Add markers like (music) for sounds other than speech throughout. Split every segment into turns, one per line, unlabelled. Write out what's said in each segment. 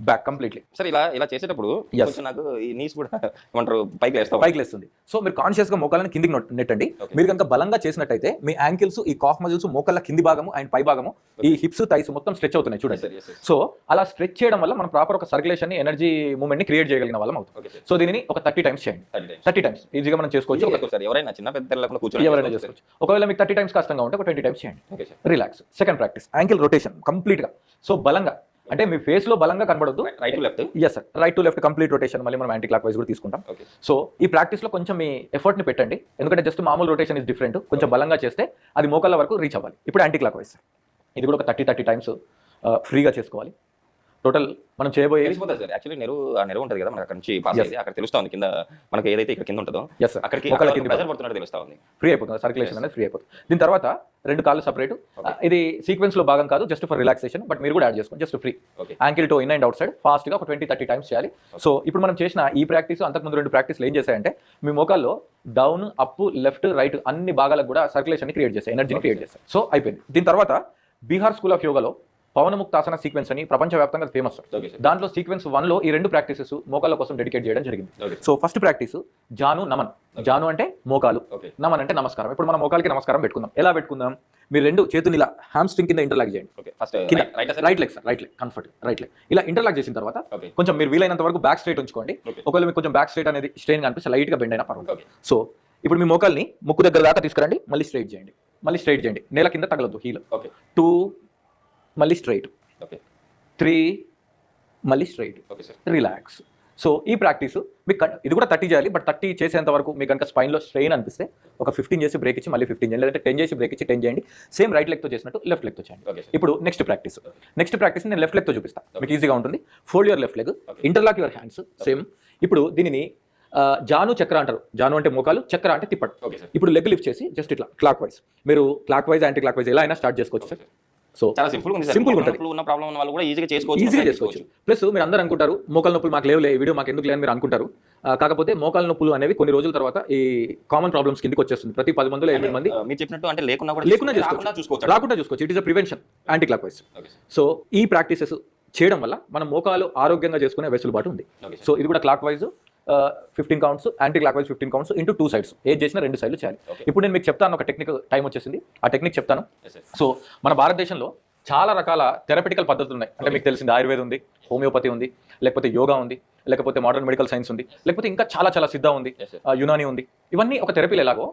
Back completely
sir ఇలా ఇలా చేసేటప్పుడు. కొంచెం నాకు ఈ నీస్ కూడా (laughs) ఏమంటారు పైకి లేస్తాం
పైకి లేస్తుంది సో మీరు కాన్షియస్గా మోకాలను కిందికి నొట్- నెట్టండి. మీరు కనుక బలంగా చేసినట్టయితే మీ యాంకిల్స్ ఈ కాఫ్ మజిల్స్ మోకాళ్ళ కింది భాగము అండ్ పై భాగము ఈ హిప్స్ థైస్ మొత్తం స్ట్రెచ్ అవుతున్నాయి చూడండి. సో అలా స్ట్రెచ్ చేయడం వల్ల మనం ప్రాపర్ ఒక సర్క్యులేషన్ ఎనర్జీ మూవ్మెంట్ని క్రియేట్ చేయగలిగిన వాళ్ళం అవుతుంది సో దీనిని ఒక థర్టీ టైమ్స్ చేయండి. థర్టీ టైమ్స్ ఈజీగా మనం చేసుకోవచ్చు.
సార్ ఎవరైనా చిన్న పెద్ద కూర్చొని
ఎవరైనా చేసుకోవచ్చు. ఒకవేళ మీకు థర్టీ టైమ్స్ కష్టంగా ఉంటే ఒక ట్వంటీ టైమ్స్ చేయండి. Relax second practice ankle rotation కంప్లీట్గా. సో బలంగా. అంటే మీ ఫేస్లో బలంగా కనబడద్దు.
Right to left
yes sir right to left complete rotation మళ్ళీ మనం యాంటీ క్లాక్ వైజ్ కూడా తీసుకుంటాం.
ఓకే
సో ఈ ప్రాక్టీస్లో కొంచెం మీ ఎఫర్ట్ని పెట్టండి. ఎందుకంటే జస్ట్ మామూలు రొటేషన్ ఇస్ డిఫరెంట్ కొంచెం బలంగా చేస్తే అది మోకాళ్ళ వరకు రీచ్ అవ్వాలి. ఇప్పుడు యాంటీ క్లాక్ వైజ్ ఇది కూడా ఒక థర్టీ థర్టీ టైమ్స్ ఫ్రీగా చేసుకోవాలి. టోటల్ మనం
తెలిసిపోతుంది సార్. యాక్చువల్లీ నెరువు ఆ నెరువు ఉంటుంది కదా మనకి అక్కడ నుంచి పాస్. అయ్యి అక్కడ తెలుస్తా ఉంది కింద మనకి ఏదైతే ఇక్కడ కింద ఉంటుందో
ఎస్
అక్కడికి
మోకాళ్ళ కింద
ప్రెజర్ పడుతున్నట్టు తెలుస్తా ఉంది.
ఫ్రీ అయిపోతుంది. సర్క్యులేషన్ అనేది ఫ్రీ అయిపోతుంది. దీని తర్వాత రెండు కాళ్ళు సపరేట్. ఇది సీక్వెన్స్లో భాగం కాదు జస్ట్ ఫర్ రిలాక్సేషన్ బట్ మీరు కూడా యాడ్ చేసుకోండి. Just free ankle to in and out side ఫాస్ట్గా ఒక ట్వంటీ థర్టీ టైమ్స్ చేయాలి. సో ఇప్పుడు మనం చేసిన ఈ ప్రాక్టీస్ అంతకుముందు రెండు ప్రాక్టీస్లు ఏం చేశాయంటే మీ మోకాల్లో డౌన్ అప్ లెఫ్ట్ రైట్ అన్ని భాగాలకు కూడా సర్క్యులేషన్ క్రియేట్ చేస్తాయి ఎనర్జీని క్రియేట్ చేస్తాయి సో అయిపోయింది. దీని తర్వాత బీహార్ స్కూల్ ఆఫ్ యోగాలో పవనముక్తాసన సీక్వెన్స్ అని ప్రపంచవ్యాప్తంగా ఫేమస్ దాంట్లో సీక్వెన్స్ వన్లో ఈ రెండు ప్రాక్టీసెస్ మోకాళ్ళ కోసం డెడికేట్ చేయడం జరిగింది. సో ఫస్ట్ ప్రాక్టీస్ జాను నమన్. జాను అంటే మోకాలు. నమన్ అంటే నమస్కారం. ఇప్పుడు మనం మోకాలకి నమస్కారం పెట్టుకుందాం. ఎలా పెట్టుకుందాం? మీరు రెండు చేతులు ఇలా హ్యామ్స్ట్రింగ్ కింద ఇంటర్లాక్ చేయండి.
First right
leg sir right leg comfort right leg ఇలా ఇంటర్లాక్ చేసిన తర్వాత కొంచెం మీరు వీలైనంత వరకు బ్యాక్ స్ట్రైట్ ఉంచుకోండి. ఒకవేళ మీకు కొంచెం బ్యాక్ స్ట్రైట్ అనేది స్ట్రెయిన్ కనిపిస్తే లైట్గా బెండ్ అయినా పర్వాలేదు. సో ఇప్పుడు మీ మోకాల్ని ముక్కు దగ్గర దాకా తీసుకురండి. మళ్ళీ స్ట్రైట్ చేయండి. మళ్ళీ స్ట్రైట్ చేయండి. నేల కింద తగలదు హీల్
ఓకే
టూ మళ్ళీ స్ట్రైట్.
ఓకే.
త్రీ మళ్ళీ straight.
Okay sir.
Relax. So ఈ ప్రాక్టీస్ మీకు ఇది కూడా థర్టీ చేయాలి బట్ థర్టీ చేసేంత వరకు మీకు కనుక స్పైన్లో స్ట్రెయిన్ అనిపిస్తే ఒక ఫిఫ్టీన్ చేసి బ్రేక్ ఇచ్చి మళ్ళీ ఫిఫ్టీన్ చేయండి లేదంటే టెన్ చేసి బ్రేక్ ఇచ్చి టెన్ చేయండి. సేమ్ రైట్ లెగ్తో చేసినట్టు లెఫ్ట్ లెగ్తో చేయండి. ఇప్పుడు నెక్స్ట్ ప్రాక్టీస్. నెక్స్ట్ ప్రాక్టీస్ నేను లెఫ్ట్ లెగ్తో చూపిస్తాను మీకు ఈజీగా ఉంటుంది. Fold your left leg interlock your hands same ఇప్పుడు దీనిని జాను చక్ర అంటారు. జాను అంటే మోకాలు చక్ర అంటే తిప్పడు. ఇప్పుడు లెగ్ లిఫ్ట్ చేసి జస్ట్ ఇట్లా క్లాక్ వైజ్ మీరు clockwise anticlockwise ఎలా అయినా స్టార్ట్ చేసుకోవచ్చు సార్. సో
చాలా సింపుల్ ఉంది
గా ఉంటుంది.
ఉన్న ప్రాబ్లం ఉన్న వాళ్ళు కూడా ఈజీగా చేసుకోవచ్చు
ఈజీగా చేసుకోవచ్చు. ప్లస్ మీరు అందరూ అనుకుంటారు మోకాల నొప్పులు మాకు లేవులే ఈ వీడియో మాకు ఎందుకు లేని మీరు అనుకుంటారు. కాకపోతే మోకాల నొప్పులు అనేవి కొన్ని రోజుల తర్వాత ఈ కామన్ ప్రాబ్లమ్స్ కిందకి వచ్చేస్తుంది. ప్రతి పది మందిలో ఎనిమిది మంది
మీరు చెప్పినట్టు అంటే లేకున్నా కూడా రాకుండా
చేసుకోవచ్చు. రాకుండా చూసుకోవచ్చు. It is a prevention anti clock
sir
so ఈ ప్రాక్టీసెస్ చేయడం వల్ల మన మోకాలు ఆరోగ్యంగా చేసుకునే వెసులుబాటు ఉంది. సో ఇది కూడా clockwise fifteen counts anticlockwise fifteen counts into two sides ఏది చేసినా రెండు సైడ్లు చేయాలి. ఇప్పుడు నేను మీకు చెప్తాను ఒక టెక్నిక్ టైం వచ్చేసింది. ఆ టెక్నిక్ చెప్తాను. సో మన భారతదేశంలో చాలా రకాల థెరపెటికల్ పద్ధతులు ఉన్నాయి. అంటే మీకు తెలిసింది ఆయుర్వేదం ఉంది హోమియోపతి ఉంది లేకపోతే యోగా ఉంది లేకపోతే మోడర్న్ మెడికల్ సైన్స్ ఉంది లేకపోతే ఇంకా చాలా చాలా సిద్ధ ఉంది యునాని ఉంది. ఇవన్నీ ఒక థెరపీలు ఎలాగో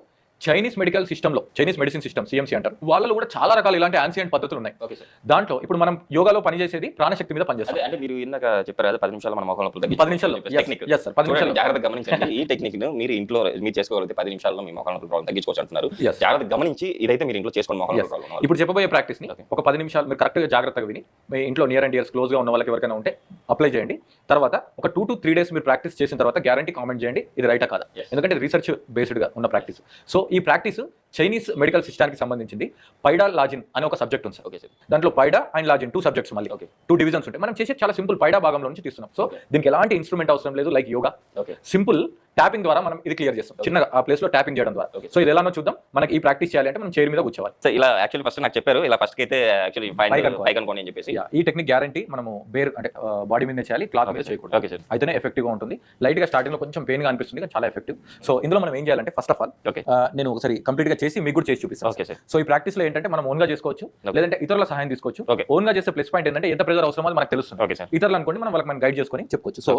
చైనీస్ మెడికల్ సిస్టంలో చైనీస్ మెడిసిన్ సిస్టమ్ సిఎంసీ అంటారు వాళ్ళలో కూడా చాలా రకాల ఇలాంటి ఆన్సియంట్ పద్ధతులు ఉన్నాయి
ఓకే సార్.
దాంట్లో ఇప్పుడు మనం యోగాలో పనిచేసేది ప్రాణశక్తి మీద పనిచేస్తాం.
అదే అంటే మీరు ఇందాక చెప్పారు కదా పది నిమిషాలు మన నొప్పులు
పది నిమిషాల్లో.
టెక్నిక్
సార్ పది
జాగ్రత్తగా గమనించండి. ఈ టెక్నిక్ మీరు ఇంట్లో మీరు చేసుకోగలిగితే పది నిమిషాల్లో మీ నొప్పులు ప్రాబ్లం తగ్గించుకోవచ్చు అంటున్నారు.
Yes.
జాగ్రత్తగా గమనించి ఇదైతే మీరు ఇంట్లో చేసుకోండి. ప్రాబ్లం
ఇప్పుడు చెప్పబోయే
ప్రాక్టీస్ని.
ఒక పది నిమిషాలు మీరు కరెక్ట్గా జాగ్రత్తగా విని మీ ఇంట్లో నియర్ అండ్ ఇయర్స్ క్లోజ్గా ఉన్న వాళ్ళకి ఎవరికైనా ఉంటే అప్లై చేయండి. తర్వాత ఒక టూ టు త్రీ డేస్ మీరు ప్రాక్టీస్ చేసిన తర్వాత గ్యారంటీ కామెంట్ చేయండి. ఇది రైటా కాదా. ఎందుకంటే రీసెర్చ్ బేస్డ్గా ఉన్న ప్రాక్టీస్ సో ఈ ప్రాక్టీస్ చైనీస్ మెడికల్ సిస్టానికి సంబంధించింది పైడా లాజిన్ అనే ఒక సబ్జెక్ట్ ఉంది సార్.
ఓకే సార్
దాంట్లో Paida and Lajin two subjects మళ్ళీ.
Okay.
టూ డివిజన్స్ ఉంటాయి. మనం చేసే చాలా సింపుల్ పైడా భాగంలో నుంచి తీస్తున్నాం. సో. దీనికి ఎలాంటి ఇన్స్ట్రుమెంట్ అవసరం లేదు like yoga.
Okay
simple tapping ద్వారా మనం ఇది క్లియర్ చేస్తాం. చిన్న ఆ ప్లేస్లో ట్యాపింగ్ చేయడం ద్వారా. సో ఇది ఎలానో చూద్దాం. మనకి ఈ ప్రాక్టీస్ చేయాలి అంటే మనం చైర్ మీద కూర్చోవాలి.
సో ఇలా యాక్చువల్లీ ఫస్ట్ నాకు చెప్పారు. ఇలా ఫస్ట్ అయితే యాక్చువల్లీ
పైకి
అనుకోండి. అని చెప్పేసి.
ఈ టెక్నిక్ గ్యారంటీ మనము బేర్ అంటే బాడీ మీద చేయాలి. క్లాత్ మీద చేయకూడదు.
ఓకే సార్
అయితేనే ఎఫెక్టివ్గా ఉంటుంది. లైట్గా స్టార్టింగ్లో కొంచెం పెయిన్గా అనిపిస్తుంది కానీ చాలా ఎఫెక్టివ్ సో ఇందులో మనం ఏం చేయాలంటే ఫస్ట్ ఆఫ్ ఆల్
ఓకే
నేను ఒకసారి కంప్లీట్గా చేసి మీకు కూడా చేసి
సార్.
సో ఈ ప్రాక్టీస్లో ఏంటంటే మనం ఓన్గా చేసుకోవచ్చు. లేదంటే ఇతరుల సహాయం తీసుకోవచ్చు. ఓన్గా చేసే ప్లస్ పాయింట్ ఏంటంటే ఎంత ప్రెజర్ అవసరమో మనకు తెలుస్తుంది.
ఓకే సార్
ఇతరులు అనుకోండి మనం వాళ్ళకి మనం గైడ్ చేసుకొని చెప్పుకోవచ్చు. సో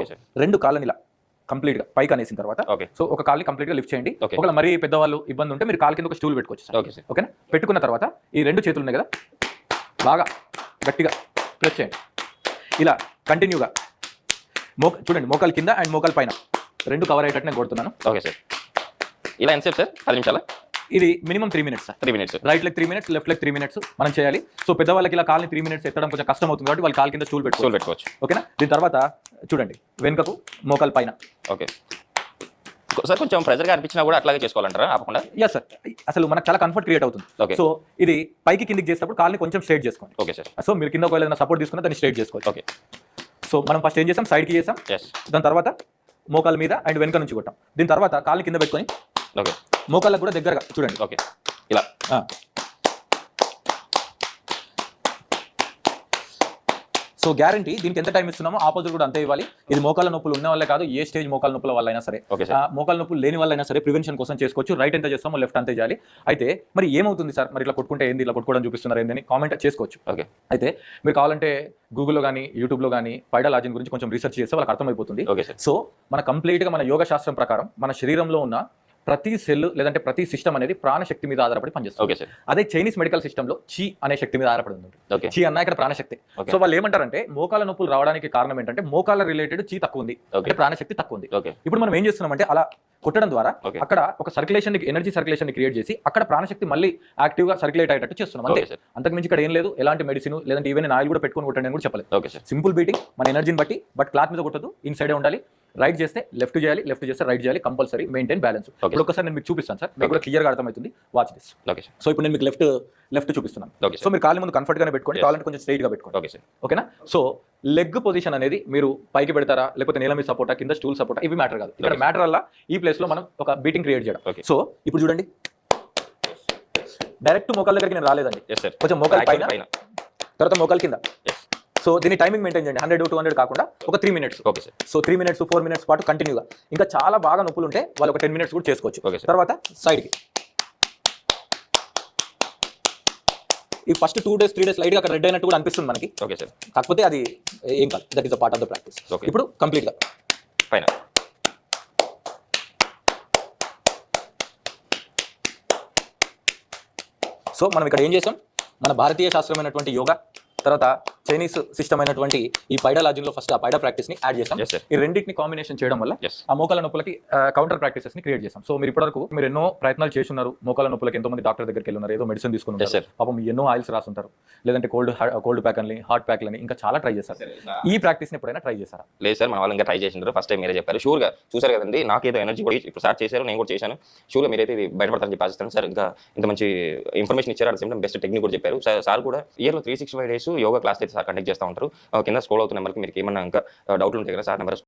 రెండు కాళ్ళని ఇలా కంప్లీట్గా పైకి అనేసిన తర్వాత సో ఒక కాల్ని కంప్లీట్గా లిఫ్ట్ చేయండి. ఒకవేళ మరీ పెద్దవాళ్ళు ఇబ్బంది ఉంటే మీరు కాల్ కింద ఒక స్టూల్ పెట్టుకోవచ్చు సార్.
ఓకే సార్
ఓకేనా పెట్టుకున్న తర్వాత ఈ రెండు చేతులు ఉన్నాయి కదా బాగా గట్టిగా ప్రెస్ చేయండి. ఇలా కంటిన్యూగా మో చూడండి మోకాలు కింద అండ్ మోకాలు పైన. రెండు కవర్ అయ్యేటట్టు నేను కొడుతున్నాను.
ఓకే సార్ ఇలా ఎంతసేపు సార్ పది నిమిషాలా?
ఇది minimum three minutes
three minutes
right leg three minutes left leg three minutes మనం చేయాలి. సో పెద్దవాళ్ళకి ఇలా కాల్ని త్రీ మినిట్స్ ఎత్తడం కొంచెం కష్టం అవుతుంది కాబట్టి వాళ్ళు కాల్ కింద స్టూల్ పెట్టుకోవాలి
పెట్టుకోవచ్చు.
ఓకేనా? దీని తర్వాత చూడండి వెనుకకు మోకాలు పైన.
ఓకే. సార్ కొంచెం ప్రెజర్గా అనిపించినా కూడా అట్లాగే చేసుకోవాలంటారా? ఆపకుండా?
ఎస్ సార్ అసలు మనకు చాలా కంఫర్ట్ క్రియేట్ అవుతుంది.
ఓకే.
సో ఇది పైకి కిందికి చేసేటప్పుడు కాల్ని కొంచెం స్ట్రైట్ చేసుకోండి.
ఓకే సార్
సో మీరు కింద ఒకవేళ ఏదైనా సపోర్ట్ తీసుకున్నా దాన్ని స్ట్రైట్ చేసుకోవచ్చు.
ఓకే.
సో మనం ఫస్ట్ ఏం చేసాం? సైడ్కి చేసాం.
ఎస్
దాని తర్వాత మోకాల మీద అండ్ వెనక నుంచి కొట్టాం. దీని తర్వాత కాళ్ళు కింద పెట్టుకొని
ఓకే.
మోకాళ్ళకు కూడా దగ్గరగా. చూడండి.
ఓకే. ఇలా.
సో గ్యారంటీ దీనికి ఎంత టైం ఇస్తున్నామో ఆపోజిట్ కూడా అంతే ఇవ్వాలి. ఇది మోకాల నొప్పులు ఉన్న వాళ్ళే కాదు ఏ స్టేజ్ మోకాల నొప్పుల వల్ల అయినా సరే.
Okay sir.
ఆ, మోకాల నొప్పులు లేని వాళ్ళైనా సరే ప్రివెన్షన్ కోసం చేసుకోవచ్చు. రైట్ ఎంత చేస్తామో లెఫ్ట్ అంతే చేయాలి. అయితే మరి ఏమవుతుంది సార్? మరి ఇట్లా కొట్టుకుంటే ఏంది? ఇట్లా కొట్టుకోవడం చూపిస్తున్నారు ఏంది అని కామెంట్ చేసుకోవచ్చు.
ఓకే.
అయితే మీరు కావాలంటే గూగుల్లో కానీ యూట్యూబ్లో కానీ పైడలాజిన్ గురించి కొంచెం రీసెర్చ్ చేస్తే వాళ్ళకి అర్థమైపోతుంది.
Okay sir.
సో మన కంప్లీట్గా మన యోగ శాస్త్రం ప్రకారం మన శరీరంలో ఉన్న ప్రతి సెల్ లేదంటే ప్రతి సిస్టమ్ అనేది ప్రాణశక్తి మీద ఆధారపడి పనిచేస్తుంది.
Okay sir.
అదే చైనీస్ మెడికల్ సిస్టంలో చి అనే శక్తి మీద ఆధారపడి ఉంది
ఓకే.
చి అన్న ఇక్కడ ప్రాణశక్తి సో వాళ్ళు ఏమంటారంటే మోకాల నొప్పులు రావడానికి కారణం ఏంటంటే మోకాల రిలేటెడ్ చీ తక్కువ ఉంది. అంటే ప్రాణశక్తి తక్కువ ఉంది.
ఓకే.
ఇప్పుడు మనం ఏం చేస్తున్నామంటే అలా కొట్టడం ద్వారా అక్కడ ఒక సర్క్యులేషన్ ఎనర్జీ సర్క్యులేషన్ క్రియేట్ చేసి అక్కడ ప్రాణశక్తి మళ్ళీ యాక్టివ్గా సర్క్యులేట్ అయ్యేటట్టు చేస్తున్నాం. అంతే. అంతకు మించి ఇక్కడ ఏం లేదు. ఎలాంటి మెడిసిన్ లేదంటే ఈవెన్ ఆయిల్ కూడా పెట్టుకొని కొట్టండి అని కూడా చెప్పలేదు. సింపుల్ బీటింగ్ మన ఎనర్జీని బట్టి బట్ క్లాత్ మీద కొట్టదు ఇన్ సైడే ఉండాలి. రైట్ చేస్తే లెఫ్ట్ చేయాలి లెఫ్ట్ చేస్తే రైట్ చేయాలి కంపల్సరీ మెయింటైన్ బ్యాలెన్స్ ఇప్పుడు ఒకసారి నేను మీకు చూపిస్తాను సార్. మీకు కూడా క్లియర్గా అర్థమవుతుంది. Watch this
okay sir
so ఇప్పుడు నేను మీకు లెఫ్ట్ లెఫ్ట్ చూపిస్తున్నాను.
ఓకే
సో మీరు కాళ్ళ ముందు కంఫర్ట్ గానే పెట్టుకోండి. కావాలంటే కొంచెం స్ట్రైట్గా పెట్టుకోండి.
ఓకే సార్
ఓకేనా సో లెగ్ పొజిషన్ అనేది మీరు పైకి పెడతారా లేకపోతే నేల మీద సపోర్టా కింద స్టూల్ సపోర్టా ఇవి మ్యాటర్ కాదు. ఇక్కడ. మ్యాటర్ వల్ల ఈ ప్లేస్లో మనం ఒక బీటింగ్ క్రియేట్ చేయడం. సో ఇప్పుడు చూడండి. డైరెక్ట్ మోకాల దగ్గరికి నేను రాలేదండి. కొంచెం మోకాల పైన. తర్వాత మోకాల కింద. సో దీని టైమింగ్ మెయింటైన్ చేయండి. హండ్రెడ్ టూ హండ్రెడ్ కాకుండా ఒక three minutes
okay sir
so three minutes four minutes పాటు కంటిన్యూగా ఇంకా చాలా బాగా నొప్పులు ఉంటే వాళ్ళు ఒక టెన్ మినిట్స్ కూడా చేసుకోవచ్చు.
Sir.
తర్వాత సైడ్కి ఈ first two days three days లైట్గా అక్కడ రెడ్ అయినట్టు కూడా అనిపిస్తుంది మనకి.
ఓకే సార్
కాకపోతే అది ఏం కాదు. That is a part of the practice. ఇప్పుడు కంప్లీట్గా
పైన
సో మనం ఇక్కడ ఏం చేసాం? మన భారతీయ శాస్త్రమైనటువంటి యోగా తర్వాత చైనీస్ సిస్టమ్ అయినటువంటి ఈ పైడాలజీలో ఫస్ట్ ఆ పైడా ప్రాక్టీస్ని యాడ్ చేసాం. ఈ రెండింటిని కాంబినేషన్ చేయడం వల్ల ఆ మోకాల నొప్పులకి కౌంటర్ ప్రాక్టీసెస్ని క్రియేట్ చేసాం. సో మీరు ఇప్పటివరకు మీరు ఎన్నో ప్రయత్నాలు చేస్తున్నారు మోకాల నొప్పులకి ఎంతో మంది డాక్టర్ దగ్గరికి వెళ్ళున్నారు ఏదో మెడిసిన్ తీసుకుని
Yes, sir.
ఉంటారు పాపం ఎన్నో ఆయిల్స్ రాసుంటారు. లేదంటే కోల్డ్ కోల్డ్ ప్యాక్ అని హాట్ ప్యాక్ అని ఇంకా చాలా ట్రై చేశారు. ఈ ప్రాక్టీస్ని ఎప్పుడైనా ట్రై చేశారా?
లేదు సార్ మన వాళ్ళు ఇంకా ట్రై చేసిండ్రు. ఫస్ట్ టైం మీరే చెప్పారు. షూర్గా చూసారు కదండి. నాకేదో ఎనర్జీ కూడా ఇప్పుడు స్టార్ట్ చేశారు. నేను కూడా చేశాను. షూర్గా మీరైతే ఇది బయటపడతారని చెప్పి ఆశిస్తాను సార్ ఇంకా ఇంత మంచి ఇన్ఫర్మేషన్ ఇచ్చారు. అట్ సేమ్ బెస్ట్ టెక్నిక్ కూడా చెప్పారు. సార్ కూడా ఇయర్లో three sixty five days yoga class అయితే సార్ కండక్ట్ చేస్తూ ఉంటారు. కింద స్క్రోల్ అవుతున్న నెంబర్కి మీకు ఏమన్నా ఇంకా డౌట్లు ఉంటాయి కదా సార్ నెంబర్